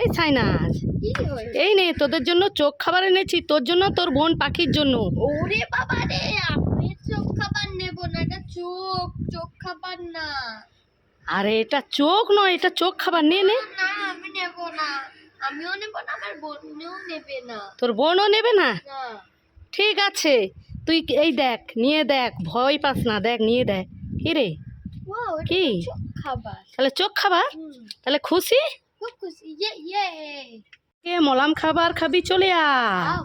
এই হলো? এই নে তোদের জন্য চোখ খাবার এনেছি তোর জন্য তোর বোন পাখির জন্য। ওরে বাবা রে আমি চোখ খাবার নেব না এটা চোখ চোখ খাবার না। আরে এটা চোখ নয় এটা চোখ খাবার নে নে। না আমি নেব না আমিও নেব না আমার বোনও নেবে না। তোর বোনও নেবে না? না। ঠিক আছে তুই এই দেখ নিয়ে দেখ ভয় পাস না দেখ নিয়ে দেখ। কি রে? ওয়াও কি? চোখ খাবার। তাহলে চোখ খাবার? তাহলে খুশি? খুব খুশি ইয়ে ইয়ে কে মলাম খাবার খাবি চলে আ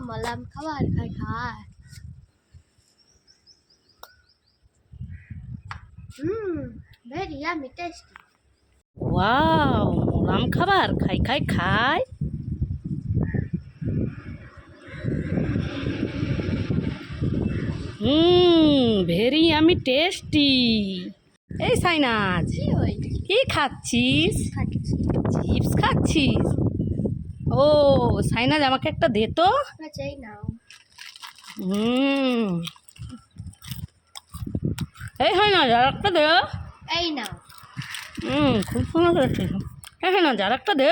মালাম খাবার খাই খাই। Hmm very yummy tasty wow মলাম খাবার খাই খাই খাই। হুম ভেরি আমি টেস্টি এই সাইনাজ কি খাচ্ছিস? খাচ্ছি। চিপস খাচ্ছিস? ও সাইনাজ আমাকে একটা দে তো। হুম। এই হয় না যার একটা দে। এই নাও। হুম খুব সুন্দর হ্যাঁ হ্যাঁ না যার একটা দে।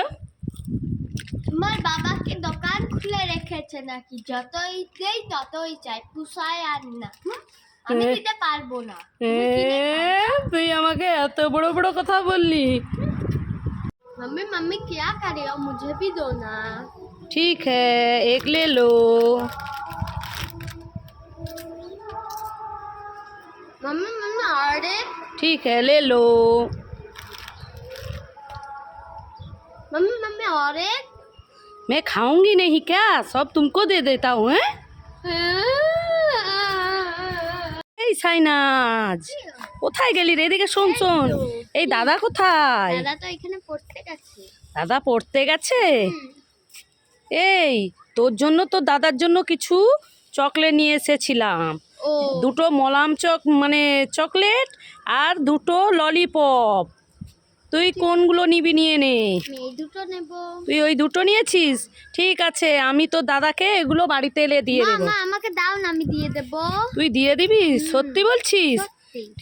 তোমার বাবাকে দোকান খুলে রেখেছে নাকি? যতই দেই ততই চাই। পুষায় আর না আমি দিতে পারব না। তুই আমাকে এত বড় বড় কথা বললি। मम्मी मम्मी क्या कर रही हो? मुझे भी दो ना। ठीक है एक ले लो। मम्मी मम्मी और ठीक है ले लो। मम्मी मम्मी और एक? मैं खाऊँगी नहीं क्या? सब तुमको दे देता हूँ? हैं? সাইনাজ কোথায় গেলি রে? এদিকে শোন শোন। এই দাদা কোথায়? দাদা তো এখানে পড়তে গেছে। দাদা পড়তে গেছে? এই তোর জন্য তোর দাদার জন্য কিছু চকলেট নিয়ে এসেছিলাম। দুটো মলাম চক মানে চকলেট আর দুটো ললিপপ। তুই কোনগুলো নিবি নিয়ে নে? আমি দুটো নেব। তুই ওই দুটো নিয়েছিস? ঠিক আছে আমি তো দাদাকে এগুলো বাড়িতে এলে দিয়ে দেবো। আমাকে দাও না আমি দিয়ে দেব। তুই দিয়ে দিবি? সত্যি বলছিস?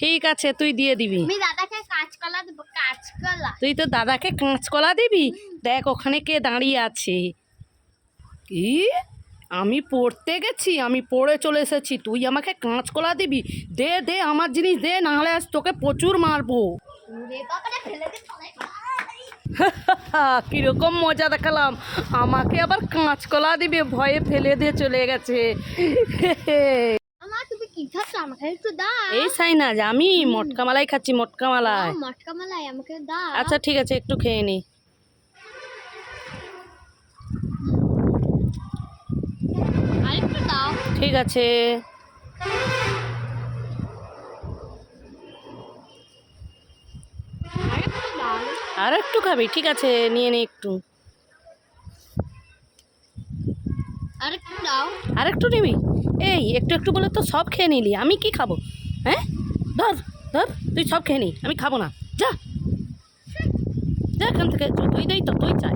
ঠিক আছে তুই দিয়ে দিবি। আমি দাদাকে কাঁচকলা দেব কাঁচকলা। তুই তো দাদাকে কাঁচকলা দিবি? দেখ ওখানে কে দাঁড়িয়ে আছে। কি? আমি পড়তে গেছি আমি পড়ে চলে এসেছি। তুই আমাকে কাঁচকলা দিবি? দে দে আমার জিনিস দে নাহলে আজ তোকে প্রচুর মারবো। কীরকম মজা দেখালাম। আমাকে আবার কাঁচকলা দিবে ভয়ে ফেলে দিয়ে চলে গেছে। এই সাইনাজ আমি মটকা মালাই খাচ্ছি মটকা মালাই মটকা মালাই আমাকে দাও আচ্ছা ঠিক আছে একটু খেয়ে নি। ঠিক আছে আরেকটু দাও আর একটু খাবি ঠিক আছে নিয়ে নে একটু। আর একটু নিবি? এই একটু একটু বলে তো সব খেয়ে নিলি আমি কি খাব? হ্যাঁ? ধর ধর তুই সব খেয়ে নি আমি খাব না। যা। যা এখান থেকে তুই দেই তো তুই চাই।